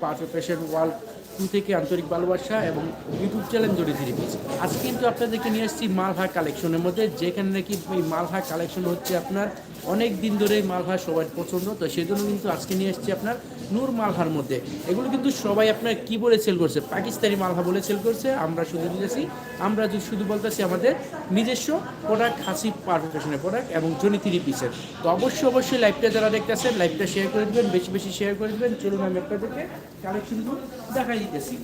Perfect fashion world to থেকে আন্তরিক ভালোবাসা এবং ইউটিউব চ্যানেল জড়িয়ে ধীরে পেয়েছি আজকে কিন্তু আপনাদেরকে নিয়ে এসেছি মালহা কালেকশনের মধ্যে, যেখানে নাকি এই মালহা কালেকশন হচ্ছে আপনার অনেক দিন ধরে মালহা সবার পছন্দ, তো সেই জন্য কিন্তু আজকে নিয়ে এসেছি আপনার নূর মালহার মধ্যে। এগুলো কিন্তু সবাই আপনার কি বলে সেল করছে? পাকিস্তানি মালহা বলে সেল করছে, আমরা শুধু নিয়েছি আমরা যদি শুধু বলতেছি আমাদের নিজস্ব প্রোডাক্ট হাসি পারফেক্ট ফ্যাশনের প্রোডাক্ট এবং জনি থ্রি পিসের তো অবশ্যই অবশ্যই লাইভটা যারা দেখতেছেন লাইভটা শেয়ার করে দেবেন, বেশি বেশি শেয়ার করে দেবেন। চলুন আমি আপনাদেরকে কালেকশনগুলো দেখাই দিতেছি।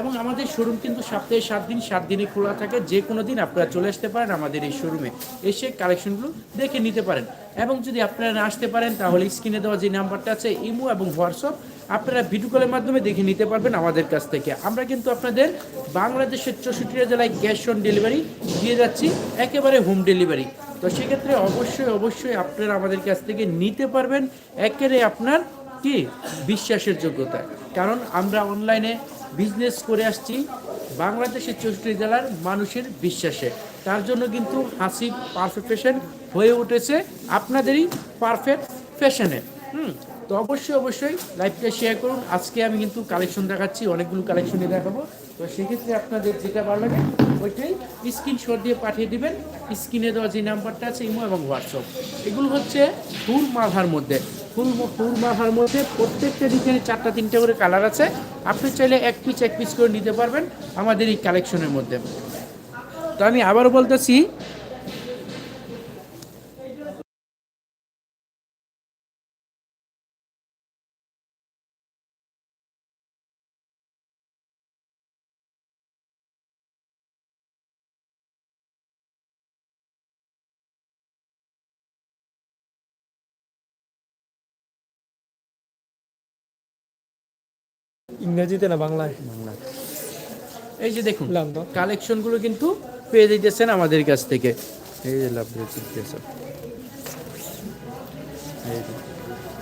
এবং আমাদের শোরুম কিন্তু সপ্তাহে সাত দিন, সাত দিনে খোলা থাকে। যে কোনো দিন আপনারা চলে আসতে পারেন আমাদের এই শোরুমে এসে কালেকশনগুলো দেখে নিতে পারেন। এবং যদি আপনারা না আসতে পারেন, তাহলে স্ক্রিনে দেওয়া যে নাম্বারটা আছে, ইমো এবং হোয়াটসঅ্যাপ, আপনারা ভিডিও কলের মাধ্যমে দেখে নিতে পারবেন আমাদের কাছ থেকে। আমরা কিন্তু আপনাদের বাংলাদেশের চৌষট্টি জেলায় ক্যাশ অন ডেলিভারি দিয়ে যাচ্ছি, একেবারে হোম ডেলিভারি তো সেক্ষেত্রে অবশ্যই অবশ্যই আপনারা আমাদের কাছ থেকে নিতে পারবেন। একেবারে আপনার কি? বিশ্বাসের যোগ্যতা। কারণ আমরা অনলাইনে বিজনেস করে আসছি বাংলাদেশের চৌষট্টি জেলার মানুষের বিশ্বাসে। তার জন্য কিন্তু হাসি পারফেক্ট ফ্যাশন হয়ে উঠেছে আপনাদেরই পারফেক্ট ফ্যাশনে হুম, তো অবশ্যই অবশ্যই লাইভটা শেয়ার করুন। আজকে আমি কিন্তু কালেকশন দেখাচ্ছি, অনেকগুলো কালেকশনই দেখাবো। তো সেক্ষেত্রে আপনাদের যেটা ভালো লাগে, ওইটাই স্ক্রিনশট দিয়ে পাঠিয়ে দিবেন। স্ক্রিনে দেওয়া যে নাম্বারটা আছে, ইমো এবং হোয়াটসঅ্যাপ এগুলো হচ্ছে ফুল মালহার মধ্যে। ফুল ফুল মাথার মধ্যে প্রত্যেকটা ডিজাইনে চারটা, তিনটে করে কালার আছে। আপনি চাইলে এক পিস এক পিস করে নিতে পারবেন আমাদের এই কালেকশনের মধ্যে। তো আমি আবারও বলতেছি ইংরেজিতে না বাংলায়? এই যে দেখুন। কালেকশনগুলো কিন্তু পেয়ে দিতেছেন আমাদের কাছ থেকে। এই যে লাভ।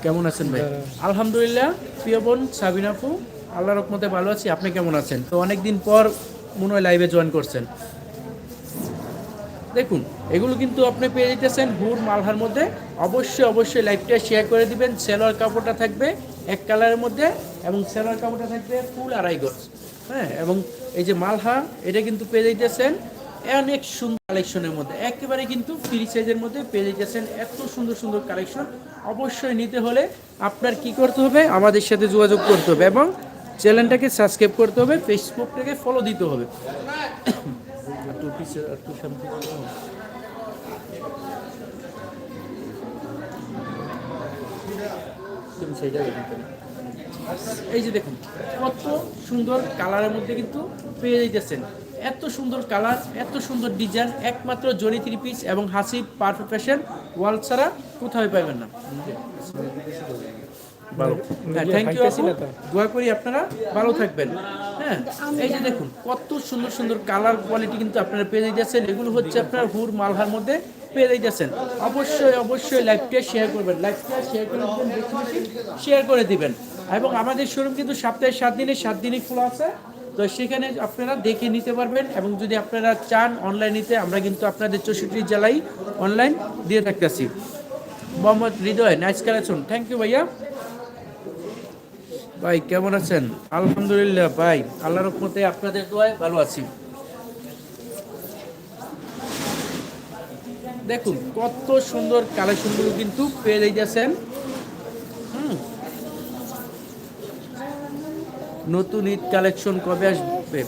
কেমন আছেন ভাই? আলহামদুলিল্লাহ প্রিয় বোন সাবিনাফু আল্লাহ রকমতে ভালো আছি। আপনি কেমন আছেন? তো অনেকদিন পর মনে হয় লাইভে জয়েন করছেন। দেখুন, এগুলো কিন্তু আপনি পেয়ে যেতেছেন হুর মালহার মধ্যে। অবশ্যই অবশ্যই লাইভটা শেয়ার করে দিবেন। সেলোয়ার কাপড়টা থাকবে এক কালারের মধ্যে এবং সেলোয়ার কাপড়টা থাকবে ফুল আড়াই গজ। হ্যাঁ এবং এই যে মালহা, এটা কিন্তু পেয়ে যাইতেছেন অনেক সুন্দর কালেকশনের মধ্যে। একেবারে কিন্তু ফ্রি সাইজের মধ্যে পেয়ে যেতেছেন এত সুন্দর সুন্দর কালেকশন অবশ্যই নিতে হলে আপনার কি করতে হবে? আমাদের সাথে যোগাযোগ করতে হবে এবং চ্যানেলটাকে সাবস্ক্রাইব করতে হবে ফেসবুকটাকে ফলো দিতে হবে। একটু পিছে একটু সামনে। তুমি সেইটা এই যে দেখুন, কত সুন্দর কালারের মধ্যে কিন্তু পেয়ে যাইতেছেন। এত সুন্দর কালার, এত সুন্দর ডিজাইন একমাত্র জনি থ্রি পিস এবং হাসি পারফেক্ট ফ্যাশন ওয়ার্ল্ড ছাড়া কোথাও পাবেন না। ভালো। হ্যাঁ থ্যাংক ইউ হাইটেছি দোয়া করি আপনারা ভালো থাকবেন। হ্যাঁ এই যে দেখুন কত সুন্দর সুন্দর কালার কোয়ালিটি কিন্তু আপনারা পেয়ে যাচ্ছেন এগুলো হচ্ছে আপনার হুর মালহার মধ্যে পেয়ে যাচ্ছেন অবশ্যই অবশ্যই লাইভটা শেয়ার করবেন। লাইভটা শেয়ার করে শেয়ার করে দিবেন। এবং আমাদের শোরুম কিন্তু সপ্তাহে সাত দিনে সাত দিনই খোলা আছে। তো সেখানে আপনারা দেখে নিতে পারবেন এবং যদি আপনারা চান অনলাইন নিতে আমরা কিন্তু আপনাদের চৌষট্টি জেলায় অনলাইন দিয়ে থাকতেছি। Mohammad Hridoy nice collection thank you ভাইয়া। ভাই, কেমন আছেন? আলহামদুলিল্লাহ, ভাই, আল্লাহর রহমতে আপনাদের দোয়ায় ভালো আছি। দেখুন, কত সুন্দর কালেকশনগুলো কিন্তু পেয়ে যাইতেছেন। নতুন ঈদ কালেকশন কবে আসবে?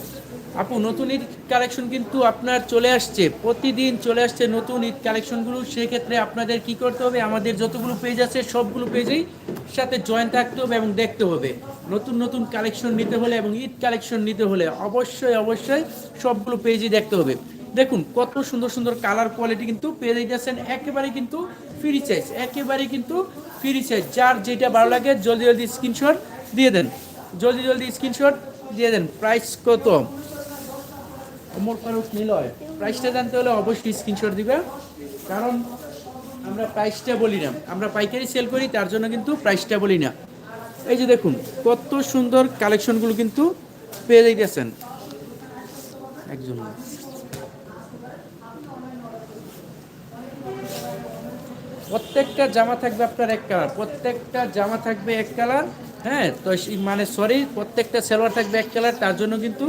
আপু, নতুন ঈদ কালেকশন কিন্তু আপনার চলে আসছে। প্রতিদিন চলে আসছে নতুন ঈদ কালেকশনগুলো সেক্ষেত্রে আপনাদের কি করতে হবে? আমাদের যতগুলো পেজ আছে, সবগুলো পেজেই সাথে জয়েন থাকতে হবে এবং দেখতে হবে। নতুন নতুন কালেকশন নিতে হলে এবং ঈদ কালেকশন নিতে হলে অবশ্যই অবশ্যই সবগুলো পেজই দেখতে হবে। দেখুন, কত সুন্দর সুন্দর কালার কোয়ালিটি কিন্তু পেয়ে যাচ্ছেন একেবারে কিন্তু ফ্রি সাইজ একেবারে কিন্তু ফ্রি সাইজ যার যেটা ভালো লাগে, জলদি জলদি স্ক্রিনশট দিয়ে দেন। জলদি জলদি স্ক্রিনশট দিয়ে দেন। প্রাইস কত? অমর ফারুক নিলয় প্রাইসটা জানতে হলে অবশ্যই স্ক্রিনশট দিবে। কারণ আমরা প্রাইসটা বলি না। আমরা পাইকারি সেল করি, তার জন্য কিন্তু প্রাইসটা বলি না। এই যে দেখুন, কত সুন্দর কালেকশনগুলো কিন্তু পেয়ে যাইতেছেন। একজন প্রত্যেকটা জামা থাকবে আপনার এক কালার প্রত্যেকটা জামা থাকবে এক কালার হ্যাঁ? তো মানে সরি প্রত্যেকটা সেলোয়ার থাকবে এক কালার তার জন্য কিন্তু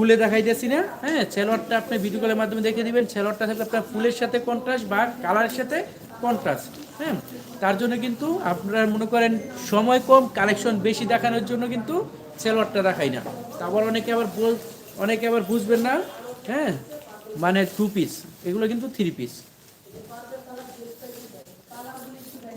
খুলে দেখাইতেছি না হ্যাঁ? সেলোয়ারটা আপনি ভিডিও কলের মাধ্যমে দেখে দিবেন। সেলোয়ারটা থাকবে আপনার ফুলের সাথে কন্ট্রাস্ট বা কালারের সাথে কন্ট্রাস্ট হ্যাঁ? তার জন্য কিন্তু আপনারা মনে করেন সময় কম কালেকশন বেশি দেখানোর জন্য কিন্তু সেলোয়ারটা দেখাই না। তারপর অনেকে আবার বল, অনেকে আবার বুঝবেন না হ্যাঁ? মানে টু পিস এগুলো কিন্তু থ্রি পিস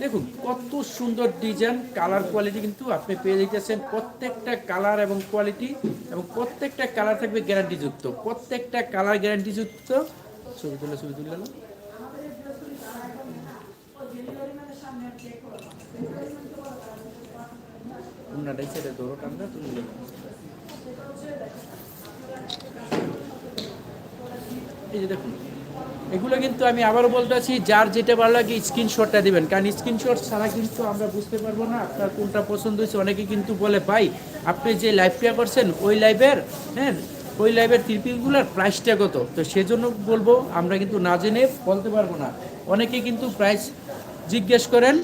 দেখুন, কত সুন্দর ডিজাইন কালার কোয়ালিটি কিন্তু আপনি পেয়ে যেতেছেন প্রত্যেকটা কালার এবং কোয়ালিটি এবং প্রত্যেকটা কালার থাকবে গ্যারান্টিযুক্ত প্রত্যেকটা কালার গ্যারান্টিযুক্ত ছবি তুলে ছবি তুলে না? ছেড়ে ধরো এই যে দেখুন এগুলো কিন্তু আমি আবারও বলতে আছি, যার যেটা ভালো লাগে স্ক্রিনশটটা দিবেন। কারণ স্ক্রিনশট ছাড়া কিন্তু আমরা বুঝতে পারব না, আপনার কোনটা পছন্দ হয়েছে। অনেকে কিন্তু বলে, ভাই, আপনি যে লাইভটা করছেন, ওই লাইভের হ্যাঁ ওই লাইভের ত্রিপিলগুলোর প্রাইসটা কত? তো সেজন্য বলব, আমরা কিন্তু না জেনে বলতে পারব না। অনেকে কিন্তু প্রাইস জিজ্ঞেস করেন।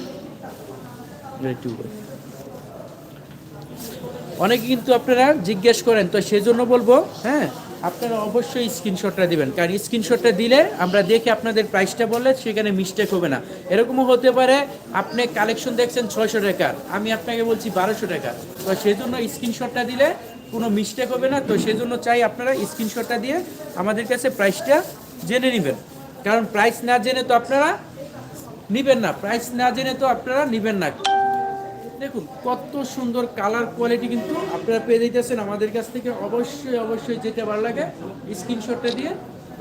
অনেকে কিন্তু আপনারা জিজ্ঞেস করেন। তো সেজন্য বলব হ্যাঁ আপনারা অবশ্যই স্ক্রিনশটটা দিবেন। কারণ স্ক্রিনশটটা দিলে আমরা দেখে আপনাদের প্রাইসটা বললে সেখানে মিস্টেক হবে না। এরকমও হতে পারে, আপনি কালেকশন দেখছেন ছয়শো টাকার আমি আপনাকে বলছি বারোশো টাকা। তো সেজন্য স্ক্রিনশটটা দিলে কোনো মিস্টেক হবে না। তো সেজন্য চাই আপনারা স্ক্রিনশটটা দিয়ে আমাদের কাছে প্রাইসটা জেনে নেবেন। কারণ প্রাইস না জেনে তো আপনারা নিবেন না। প্রাইস না জেনে তো আপনারা নিবেন না। দেখুন, কত সুন্দর কালার কোয়ালিটি কিন্তু আপনারা পেয়ে দিতেছেন আমাদের কাছ থেকে। অবশ্যই অবশ্যই যেটা ভালো লাগে। স্ক্রিনশটটা দিয়ে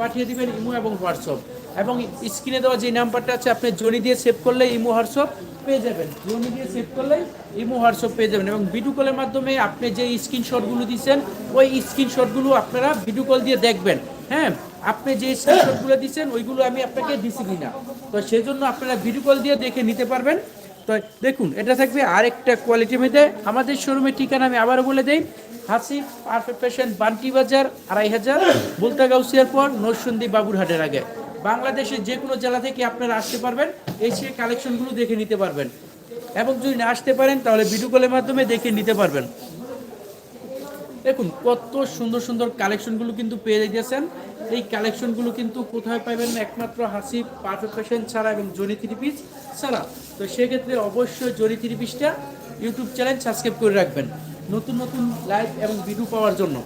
পাঠিয়ে দিবেন ইমো এবং হোয়াটসঅ্যাপ। এবং স্ক্রিনে দেওয়া যে নাম্বারটা আছে, আপনি জনি দিয়ে সেভ করলে ইমো, হোয়াটসঅ্যাপ পেয়ে যাবেন। জনি দিয়ে সেভ করলে ইমো, হোয়াটসঅ্যাপ পেয়ে যাবেন। এবং ভিডিও কলের মাধ্যমে আপনি যে স্ক্রিনশটগুলো দিচ্ছেন ওই স্ক্রিনশটগুলো আপনারা ভিডিও কল দিয়ে দেখবেন। হ্যাঁ আপনি যে স্ক্রিনশটগুলো দিচ্ছেন ওইগুলো আমি আপনাকে দিছি কিনা। তো সেজন্য আপনারা ভিডিও কল দিয়ে দেখে নিতে পারবেন। তো দেখুন, এটা থাকবে আরেকটা কোয়ালিটি মধ্যে আমাদের শোরুমের ঠিকানা আমি আবারও বলে দিই। হাসি পারফেক্ট ফ্যাশন, বান্টি বাজার, আড়াই হাজার বুলতাগাউসিয়ার পর নরসন্দি, বাবুরহাটের আগে। বাংলাদেশের যে কোনো জেলা থেকে আপনারা আসতে পারবেন, এসে কালেকশনগুলো দেখে নিতে পারবেন। এবং যদি না আসতে পারেন, তাহলে ভিডিও কলের মাধ্যমে দেখে নিতে পারবেন। দেখুন, কত সুন্দর সুন্দর কালেকশনগুলো কিন্তু পেয়ে যাইতেছেন। এই কালেকশনগুলো কিন্তু কোথায় পাবেন একমাত্র হাসি পারফেক্ট ফ্যাশন ছাড়া এবং জনি থ্রি পিস ছাড়া। তো সেক্ষেত্রে অবশ্যই জনি থ্রি পিসটা ইউটিউব চ্যানেল সাবস্ক্রাইব করে রাখবেন। নতুন নতুন লাইভ এবং ভিডিও পাওয়ার জন্য।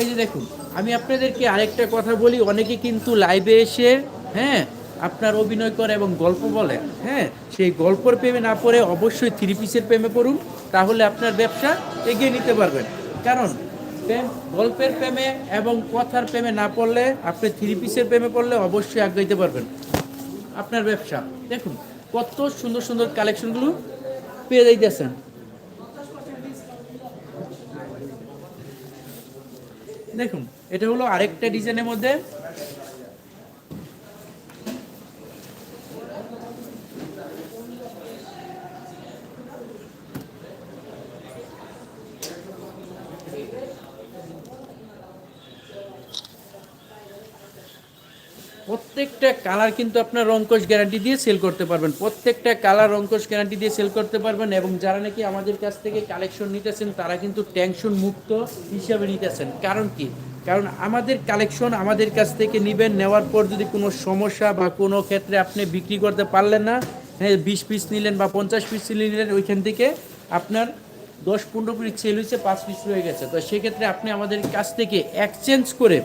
এই যে দেখুন, আমি আপনাদেরকে আরেকটা কথা বলি, অনেকে কিন্তু লাইভে এসে হ্যাঁ আপনার অভিনয় করে এবং গল্প বলে হ্যাঁ সেই গল্পের প্রেমে না পড়ে অবশ্যই থ্রি পিসের প্রেমে পড়ুন। তাহলে আপনার ব্যবসা এগিয়ে নিতে পারবেন। কারণ গল্পের প্রেমে এবং কথার প্রেমে না পড়লে, আপনি থ্রি পিসের প্রেমে পড়লে অবশ্যই আগাইতে পারবেন। আপনার ব্যবসা। দেখুন, কত সুন্দর সুন্দর কালেকশনগুলো পেয়ে যাইতেছেন। দেখুন, এটা হলো আরেকটা ডিজাইনের মধ্যে প্রত্যেকটা কালার কিন্তু আপনার রঙ্কশ গ্যারান্টি দিয়ে সেল করতে পারবেন। প্রত্যেকটা কালার রঙ্কশ গ্যারান্টি দিয়ে সেল করতে পারবেন এবং যারা নাকি আমাদের কাছ থেকে কালেকশন নিতেছেন, তারা কিন্তু টেনশন মুক্ত হিসাবে নিতেছেন। কারণ কি? কারণ আমাদের কালেকশন আমাদের কাছ থেকে নেবেন, নেওয়ার পর যদি কোনো সমস্যা বা কোনো ক্ষেত্রে আপনি বিক্রি করতে পারলেন না হ্যাঁ বিশ পিস নিলেন বা পঞ্চাশ পিস নিলেন, ওইখান থেকে আপনার দশ পনেরো পিস সেল হয়েছে, পাঁচ পিস রয়ে গেছে। তো সেক্ষেত্রে আপনি আমাদের কাছ থেকে এক্সচেঞ্জ করে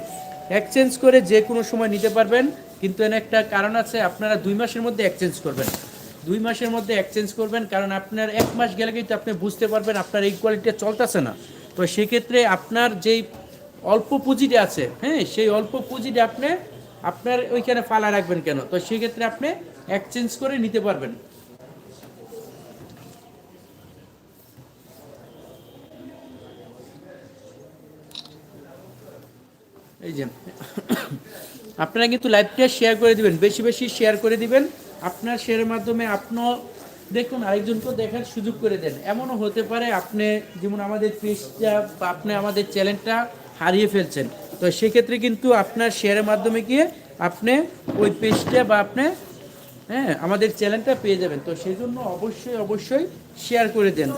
এক্সচেঞ্জ করে যে কোনো সময় নিতে পারবেন। কিন্তু এর একটা কারণ আছে, আপনারা দুই মাসের মধ্যে এক্সচেঞ্জ করবেন। দুই মাসের মধ্যে এক্সচেঞ্জ করবেন, কারণ আপনার এক মাস গেলে কিন্তু আপনি বুঝতে পারবেন আপনার এই কোয়ালিটিটা চলতেছে না। তো সেক্ষেত্রে আপনার যেই অল্প পুঁজিটা আছে হ্যাঁ সেই অল্প পুঁজিটা আপনি, আপনার ওইখানে ফালা রাখবেন কেন? তো সেক্ষেত্রে আপনি এক্সচেঞ্জ করে নিতে পারবেন। এই যে, আপনারা কিন্তু লাইভটা শেয়ার করে দিবেন, বেশি বেশি শেয়ার করে দিবেন। আপনার শেয়ারের মাধ্যমে আপনিও দেখুন, আরেকজনকেও দেখার সুযোগ করে দেন। এমনও হতে পারে আপনি, যেমন আমাদের পেজটা বা আপনি আমাদের চ্যানেলটা হারিয়ে ফেলছেন। তো সেক্ষেত্রে কিন্তু আপনার শেয়ারের মাধ্যমে গিয়ে আপনি ওই পেজটা বা আপনি হ্যাঁ আমাদের চ্যানেলটা পেয়ে যাবেন। তো সেই জন্য অবশ্যই অবশ্যই শেয়ার করে দেন।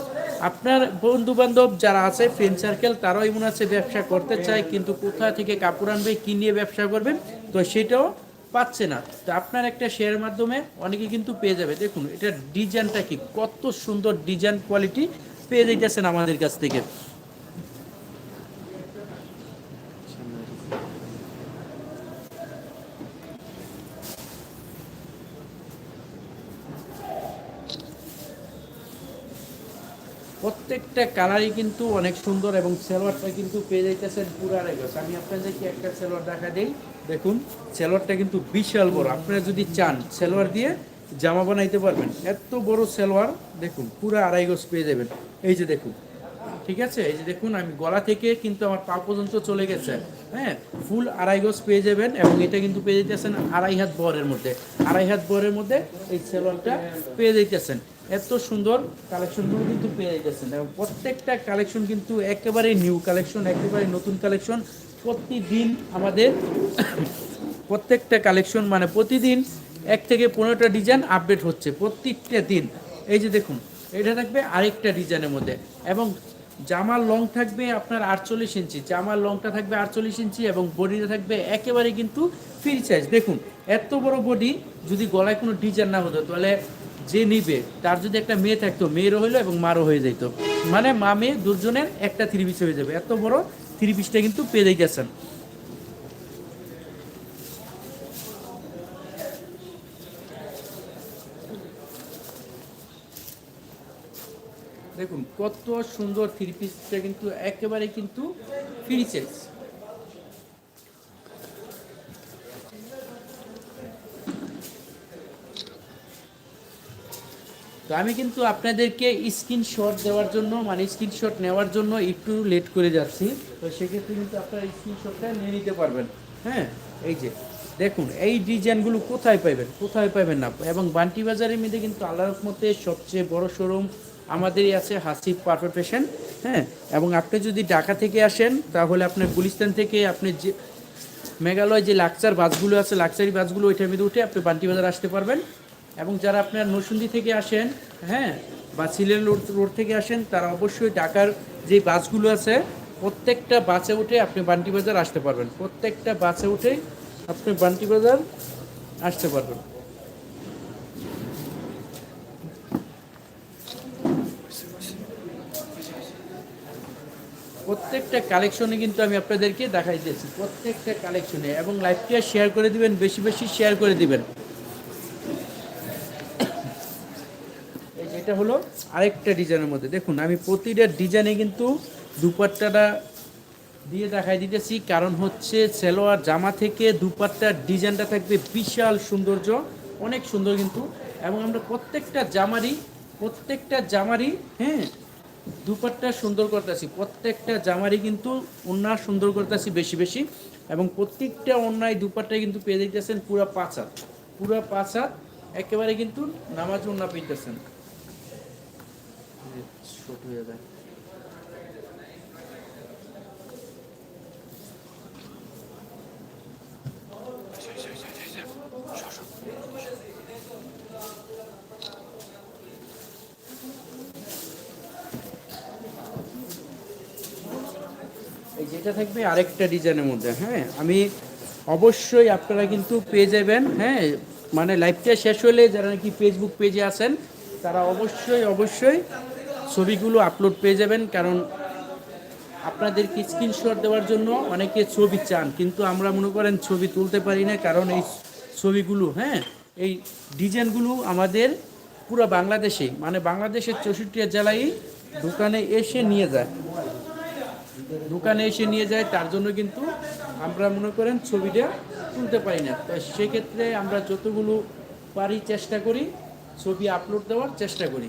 আপনার বন্ধু বান্ধব যারা আছে ফ্রেন্ড সার্কেল তারাও এমন আছে, ব্যবসা করতে চায়, কিন্তু কোথা থেকে কাপড় আনবে, কী নিয়ে ব্যবসা করবেন, তো সেটাও পাচ্ছে না। তো আপনার একটা শেয়ারের মাধ্যমে অনেকে কিন্তু পেয়ে যাবে। দেখুন, এটা ডিজাইনটা কি? কত সুন্দর ডিজাইন কোয়ালিটি পেয়ে যাইতেছেন আমাদের কাছ থেকে। প্রত্যেকটা কালারই কিন্তু অনেক সুন্দর এবং সেলোয়ারটা কিন্তু পেয়ে যাইতেছেন পুরা রেগস আমি আপনাদেরকে একটা সেলোয়ার দেখা দিই? দেখুন, সেলোয়ারটা কিন্তু বিশাল বড়। আপনারা যদি চান সেলোয়ার দিয়ে জামা বানাইতে পারবেন। এত বড় সেলোয়ার, দেখুন, পুরা আড়াই গোস পেয়ে যাবেন। এই যে দেখুন ঠিক আছে? এই যে দেখুন, আমি গলা থেকে কিন্তু আমার পা পর্যন্ত চলে গেছে। হ্যাঁ ফুল আড়াই গজ পেয়ে যাবেন এবং এটা কিন্তু পেয়ে যেতেছেন আড়াই হাত বরের মধ্যে। আড়াই হাত বরের মধ্যে এই সেলোয়ারটা পেয়ে যাইতেছেন। এত সুন্দর কালেকশনগুলো কিন্তু পেয়ে যাইতেছেন এবং প্রত্যেকটা কালেকশন কিন্তু একেবারে নিউ কালেকশন একেবারে নতুন কালেকশন প্রতিদিন আমাদের প্রত্যেকটা কালেকশন মানে প্রতিদিন এক থেকে পনেরোটা ডিজাইন আপডেট হচ্ছে প্রত্যেকটা দিন। এই যে দেখুন, এটা থাকবে আরেকটা ডিজাইনের মধ্যে এবং জামার লং থাকবে আপনার আটচল্লিশ ইঞ্চি, জামার লংটা থাকবে আটচল্লিশ ইঞ্চি এবং বডিটা থাকবে একেবারে কিন্তু ফ্রি সাইজ দেখুন, এত বড় বডি যদি গলায় কোনো ডিজাইন না হতো, তাহলে যে নিবে, তার যদি একটা মেয়ে থাকতো, মেয়েরও হইল এবং মারও হয়ে যেত মানে মা মেয়ে দুজনের একটা থ্রি পিস হয়ে যাবে। এত বড় থ্রি পিসটা কিন্তু পেয়ে যাইতেছেন। দেখুন, কত সুন্দর থ্রি পিসটা কিন্তু একেবারে কিন্তু ফ্রি তো আমি কিন্তু আপনাদেরকে স্ক্রিনশট দেওয়ার জন্য মানে স্ক্রিনশট নেওয়ার জন্য একটু লেট করে যাচ্ছি। তো সেক্ষেত্রে কিন্তু আপনারা স্ক্রিনশটটা নিয়ে নিতে পারবেন। হ্যাঁ এই যে, দেখুন, এই ডিজাইনগুলো কোথায় পাইবেন? কোথায় পাইবেন না? এবং বান্টি বাজারের মধ্যে কিন্তু আল্লাহর মধ্যে সবচেয়ে বড় শোরুম আমাদেরই আছে হাসিব পারফেক্ট ফ্যাশন হ্যাঁ? এবং আপনি যদি ঢাকা থেকে আসেন, তাহলে আপনার গুলিস্তান থেকে আপনি যে মেঘালয় যে লাকচার বাসগুলো আছে, লাকচারি বাসগুলো ওইটার মধ্যে উঠে আপনি বান্টি বাজার আসতে পারবেন। এবং যারা আপনার নরসিংদী থেকে আসেন হ্যাঁ বা সিলেন রোড রোড থেকে আসেন, তারা অবশ্যই ঢাকার যে বাসগুলো আছে, প্রত্যেকটা বাসে উঠে আপনি বান্টি বাজার আসতে পারবেন। প্রত্যেকটা বাসে উঠেই আপনি বান্টি বাজার আসতে পারবেন। প্রত্যেকটা কালেকশনে কিন্তু আমি আপনাদেরকে দেখাই দিয়েছি, প্রত্যেকটা কালেকশনে এবং লাইভটা শেয়ার করে দিবেন, বেশি বেশি শেয়ার করে দিবেন। এটা হলো আরেকটা ডিজাইনের মধ্যে। দেখুন, আমি প্রতিটা ডিজাইনে কিন্তু দুপাট্টাটা দিয়ে দেখাই দিতেছি। কারণ হচ্ছে সেলোয়ার জামা থেকে দুপাট্টার ডিজাইনটা থাকবে বিশাল সৌন্দর্য, অনেক সুন্দর কিন্তু। এবং আমরা প্রত্যেকটা জামারই প্রত্যেকটা জামারই হ্যাঁ দুপাট্টা সুন্দর করতেছি। প্রত্যেকটা জামারই কিন্তু ওনার সুন্দর করতেছি বেশি বেশি এবং প্রত্যেকটা অন্যায় দুপাটটাই কিন্তু পেয়ে দিতেছেন পুরো পাঁচ হাত। পুরো পাঁচ হাত একেবারে কিন্তু নামাজ ওনা পেতেছেন ছোট হয়ে যায়। এই যেটা থাকবে আরেকটা ডিজাইনের মধ্যে হ্যাঁ। আমি অবশ্যই আপনারা কিন্তু পেয়ে যাবেন হ্যাঁ। মানে লাইভটা শেষ হলে যারা নাকি ফেসবুক পেজে আছেন, তারা অবশ্যই অবশ্যই ছবিগুলো আপলোড পেয়ে যাবেন, কারণ আপনাদেরকে স্ক্রিনশট দেওয়ার জন্য অনেকে ছবি চান, কিন্তু আমরা মনে করেন ছবি তুলতে পারি না, কারণ এই ছবিগুলো হ্যাঁ এই ডিজাইনগুলো আমাদের পুরো বাংলাদেশে মানে বাংলাদেশের চৌষট্টি জেলায় দোকানে এসে নিয়ে যায়। দোকানে এসে নিয়ে যায়, তার জন্য কিন্তু আমরা মনে করেন ছবিটা তুলতে পারি না। তো সেক্ষেত্রে আমরা যতগুলো পারি চেষ্টা করি, ছবি আপলোড দেওয়ার চেষ্টা করি।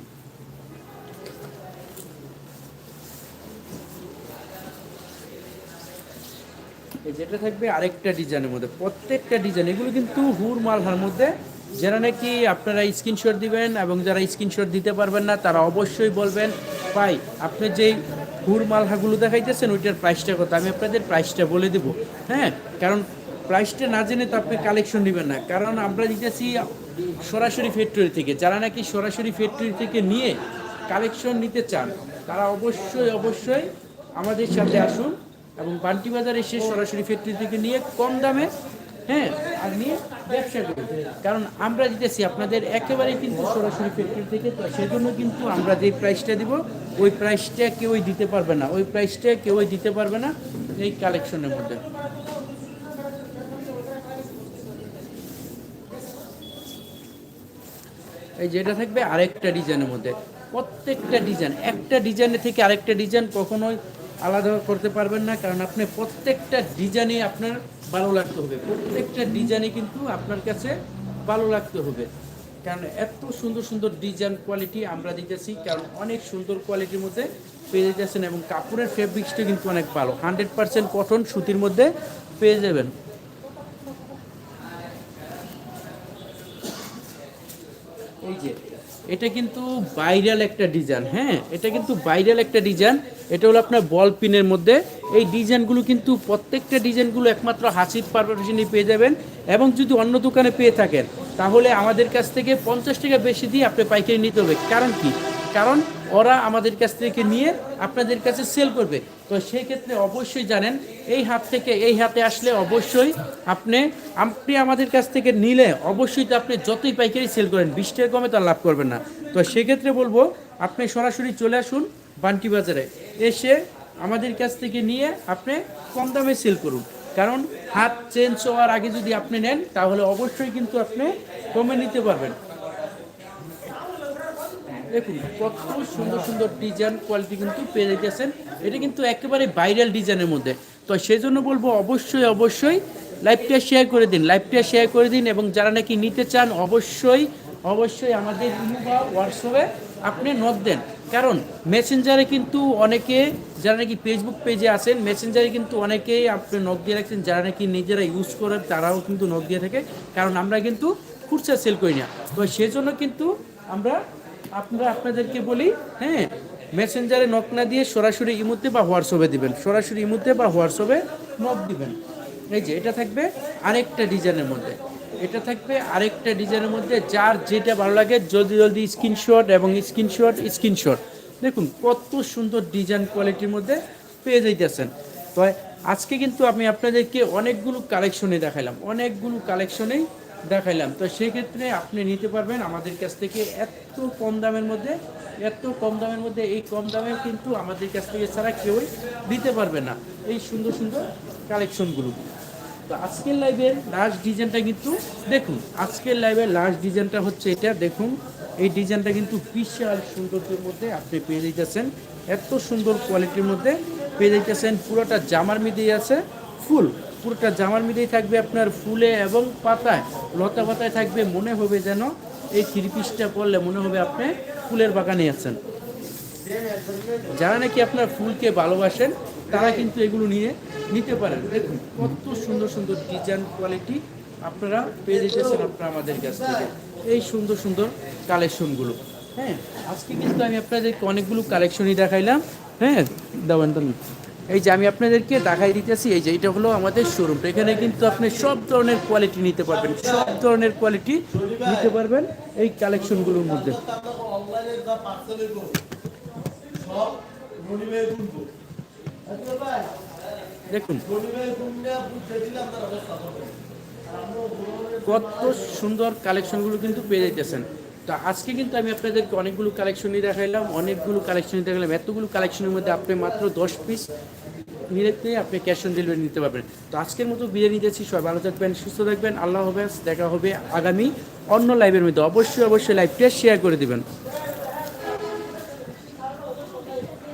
যেটা থাকবে আরেকটা ডিজাইনের মধ্যে, প্রত্যেকটা ডিজাইন এগুলো কিন্তু হুর মালহার মধ্যে। যারা নাকি আপনারা স্ক্রিনশট দিবেন এবং যারা স্ক্রিনশট দিতে পারবেন না, তারা অবশ্যই বলবেন, ভাই, আপনি যেই হুর মালহাগুলো দেখাইতেছেন, ওইটার প্রাইসটা কত? আমি আপনাদের প্রাইসটা বলে দেব। হ্যাঁ? কারণ প্রাইসটা না জেনে তো আপনি কালেকশন নেবেন না। কারণ আমরা দিতেছি সরাসরি ফ্যাক্টরি থেকে। যারা নাকি সরাসরি ফ্যাক্টরি থেকে নিয়ে কালেকশন নিতে চান, তারা অবশ্যই অবশ্যই আমাদের সাথে আসুন এবং বান্টি বাজার এসে সরাসরি ফ্যাক্টরি থেকে নিয়ে কম দামে হ্যাঁ আর নিয়ে ব্যবসা করুন। কারণ আমরা দিতেছি, আপনাদের একেবারেই কিন্তু সরাসরি ফ্যাক্টরি থেকে, তো সেজন্য কিন্তু আমরা যে প্রাইসটা দিব ওই প্রাইসটা কেউই দিতে পারবে না। ওই প্রাইসটা কেউই দিতে পারবে না এই কালেকশনের মধ্যে। এই যেটা থাকবে আরেকটা ডিজাইনের মধ্যে। প্রত্যেকটা ডিজাইন একটা ডিজাইনের থেকে আরেকটা ডিজাইন কখনোই আলাদা করতে পারবেন না, কারণ আপনি প্রত্যেকটা ডিজাইনে আপনার ভালো লাগতে হবে। প্রত্যেকটা ডিজাইনে কিন্তু আপনার কাছে ভালো লাগতে হবে। কারণ এত সুন্দর সুন্দর ডিজাইন কোয়ালিটি আমরা দিতেছি কারণ অনেক সুন্দর কোয়ালিটির মধ্যে পেয়ে যেতেছেন এবং কাপড়ের ফেব্রিক্সটা কিন্তু অনেক ভালো। হান্ড্রেড পার্সেন্ট কটন সুতির মধ্যে পেয়ে যাবেন। এই যে, এটা কিন্তু ভাইরাল একটা ডিজাইন হ্যাঁ? এটা কিন্তু ভাইরাল একটা ডিজাইন এটা হলো আপনার বল পিনের মধ্যে। এই ডিজাইনগুলো কিন্তু প্রত্যেকটা ডিজাইনগুলো একমাত্র হাসির পারপারেশনই পেয়ে যাবেন এবং যদি অন্য দোকানে পেয়ে থাকেন তাহলে আমাদের কাছ থেকে পঞ্চাশ টাকা বেশি দিয়ে আপনি পাইকারি নিতে হবে। কারণ কি? কারণ ওরা আমাদের কাছ থেকে নিয়ে আপনাদের কাছে সেল করবে। তো সেই ক্ষেত্রে অবশ্যই জানেন, এই হাত থেকে এই হাতে আসলে অবশ্যই আপনি আপনি আমাদের কাছ থেকে নিলে অবশ্যই তো আপনি যতই পাইকারি সেল করেন, বিশ টাকা কমে তো লাভ করবেন না। তো সেক্ষেত্রে বলব, আপনি সরাসরি চলে আসুন বান্টি বাজারে। এসে আমাদের কাছ থেকে নিয়ে আপনি কম দামে সেল করুন। কারণ হাত চেঞ্জ হওয়ার আগে যদি আপনি নেন, তাহলে অবশ্যই কিন্তু আপনি কমে নিতে পারবেন। দেখুন, কত সুন্দর সুন্দর ডিজাইন কোয়ালিটি কিন্তু পেয়ে যাইতেছেন। এটা কিন্তু একেবারে ভাইরাল ডিজাইনের মধ্যে। তো সেই জন্য বলব, অবশ্যই অবশ্যই লাইভটা শেয়ার করে দিন লাইভটা শেয়ার করে দিন এবং যারা নাকি নিতে চান, অবশ্যই অবশ্যই আমাদের ইমো বা হোয়াটসঅ্যাপে আপনি নোট দেন। কারণ মেসেঞ্জারে কিন্তু অনেকে যারা নাকি ফেসবুক পেজে আছেন মেসেঞ্জারে কিন্তু অনেকেই আপনি নখ দিয়ে রাখছেন, যারা নাকি নিজেরা ইউজ করে তারাও কিন্তু নখ দিয়ে থাকে, কারণ আমরা কিন্তু খুচরা সেল করি না। তো সেজন্য কিন্তু আমরা আপনারা আপনাদেরকে বলি হ্যাঁ মেসেঞ্জারে নক না দিয়ে সরাসরি ইমুতে বা হোয়াটসঅ্যাপে দিবেন। সরাসরি ইমুতে বা হোয়াটসঅ্যাপে নখ দিবেন। এই যে, এটা থাকবে আরেকটা ডিজাইনের মধ্যে। এটা থাকবে আরেকটা ডিজাইনের মধ্যে, যার যেটা ভালো লাগে জলদি জলদি স্ক্রিনশট এবং স্ক্রিনশট স্ক্রিনশট দেখুন, কত সুন্দর ডিজাইন কোয়ালিটির মধ্যে পেয়ে যাইতেছেন। তো আজকে কিন্তু আমি আপনাদেরকে অনেকগুলো কালেকশনে দেখাইলাম, অনেকগুলো কালেকশনেই দেখাইলাম। তো সেক্ষেত্রে আপনি নিতে পারবেন আমাদের কাছ থেকে এত কম দামের মধ্যে, এত কম দামের মধ্যে, এই কম দামে কিন্তু আমাদের কাছ থেকে ছাড়া কেউই দিতে পারবে না এই সুন্দর সুন্দর কালেকশনগুলো তো আজকের লাইভের লাস্ট ডিজাইনটা কিন্তু দেখুন, আজকের লাইভের লাস্ট ডিজাইনটা হচ্ছে এটা, দেখুন এই ডিজাইনটা কিন্তু বিশাল সৌন্দর্যের মধ্যে আপনি পেয়ে যাইতেছেন। এত সুন্দর কোয়ালিটির মধ্যে পেয়ে যাইতেছেন। পুরোটা জামার মিদেই আছে, ফুল। পুরোটা জামার মিদেই থাকবে আপনার ফুলে এবং পাতায়, লতা পাতায় থাকবে। মনে হবে যেন এই থ্রি পিসটা পরলে মনে হবে আপনি ফুলের বাগানে আছেন। যারা নাকি আপনার ফুলকে ভালোবাসেন, তারা কিন্তু এগুলো নিয়ে নিতে পারেন। দেখুন, কত সুন্দর সুন্দর ডিজাইন কোয়ালিটি আপনারা পেয়ে যেতেছেন আপনারা আমাদের কাছ থেকে এই সুন্দর সুন্দর কালেকশনগুলো। হ্যাঁ আজকে কিন্তু আমি আপনাদেরকে অনেকগুলো কালেকশনই দেখাইলাম। হ্যাঁ দেন এই যে আমি আপনাদেরকে দেখাই দিতেছি, এই যে এটা হলো আমাদের শোরুমটা এখানে কিন্তু আপনি সব ধরনের কোয়ালিটি নিতে পারবেন, সব ধরনের কোয়ালিটি নিতে পারবেন এই কালেকশনগুলোর মধ্যে। দেখুন। কত সুন্দর কালেকশনগুলো কিন্তু পেয়ে যাইতেছেন। তো আজকে কিন্তু আমি আপনাদেরকে অনেকগুলো কালেকশনই দেখাইলাম, অনেকগুলো কালেকশনই দেখালাম এতগুলো কালেকশনের মধ্যে আপনি মাত্র দশ পিস নিলেতে আপনি ক্যাশ অন ডেলিভারি নিতে পারবেন। তো আজকের মতো বিরিয়ানি দিয়েছি সবাই ভালো থাকবেন, সুস্থ থাকবেন। আল্লাহ হাফেজ। দেখা হবে আগামী অন্য লাইভের মধ্যে। অবশ্যই অবশ্যই লাইভটা শেয়ার করে দিবেন।